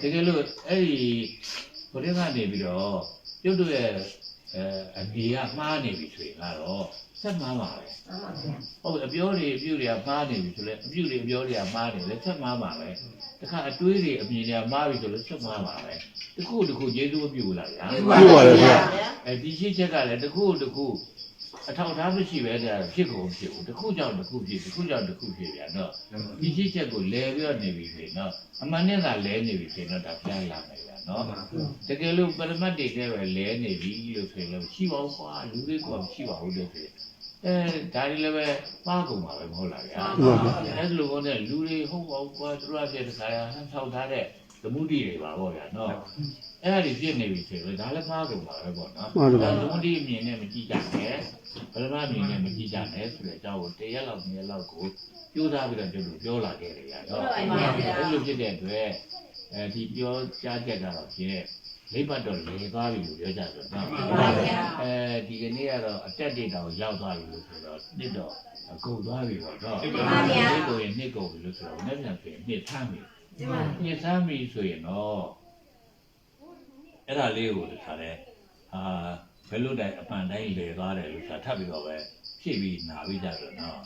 တကယ်လို့အဲ့ဒီဘုရင်ကနေပြီးတော့ပြုတ်တို့ရဲ့အဲအဒီကမှားနေပြီဆိုရင်ကတော့ဆက်မှားပါပဲမှန်ပါဗျာဟုတ်အပြောတွေအပြုတွေကမှားနေပြီဆိုလဲအပြုတွေအပြောတွေကမှားနေလဲဆက်မှားပါပဲတခါအတွေးတွေအမြင်တွေကမှားပြီဆိုလဲဆက်မှားပါပဲတခုတခုကျေးဇူးအပြုလားဗျာပြုပါတယ်ဗျာအဲဒီရှိချက်ကလည်းတခုတခု အထောက်အထားမရှိပဲကြာဖြစ်ကုန်ဖြစ်ဘူးတခုကြောင့်တခုဖြစ်တခုကြောင့်တခုဖြစ်ပြန်တော့ဒီရှိချက်ကိုလဲပြီးတော့နေပြီဆိုရင်တော့အမှန်နဲ့ကလဲနေပြီဆိုရင်တော့ဒါဖျားလာမယ်ဗျာနော်တကယ်လို့ပရမတ်တွေကပဲလဲနေပြီလို့ဆိုရင်လည်းရှိပါဘူးကွာလူတွေကမရှိပါဘူးလို့ဆိုရင်အဲဒါတွေလည်းပဲပါကုန်ပါပဲမဟုတ်လားဗျာအဲ့လိုကောနဲ့လူတွေဟုတ်ပါဘူးကွာသူတို့အပြည့်တခါရဟန်ထောက်ထားတဲ့ သမှုတိတွေပါပေါ့ဗျာနော်အဲ့ဒါတွေပြည့်နေပြီဆိုရင်ဒါလည်းပါကုန်ပါပဲပေါ့နော်မှန်ပါဒါပါလုံးဒီအမြင်နဲ့မကြည့်ကြနဲ့ဘယ်မှာအမြင်နဲ့မကြည့်ကြနဲ့ဆိုတဲ့အကြောင်းကိုတရက်လောက်နှစ်ရက်လောက်ကိုကြိုးစားပြီးတော့ကျွန်တော်ပြောလာခဲ့တယ်ရတော့အဲ့လိုဖြစ်တဲ့အတွက်အဲဒီပြောကြားချက်ကတော့ဖြင့်လိမ့်ပတ်တော့လေသွားပြီလို့ပြောကြဆိုတော့အဲဒီကနေ့ကတော့အတက်တေတောင်ရောက်သွားပြီလို့ဆိုတော့နှစ်တော့အကုန်သွားပြီပေါ့နော်ဒီကိုရင်နှစ်ကုန်ပြီလို့ဆိုတော့လက်ပြန်ပြင်နှစ်ထမ်းပြီ နှစ်ထမ်းပြီဆိုရင်တော့အဲ့ဒါလေးကိုခါတဲ့အာဘယ်လိုတိုင်အပန်တိုင်းလေသွားတယ်လို့ဆိုတာထပ်ပြီးတော့ပဲဖြည့်ပြီးနာပြီးကြတယ်နော်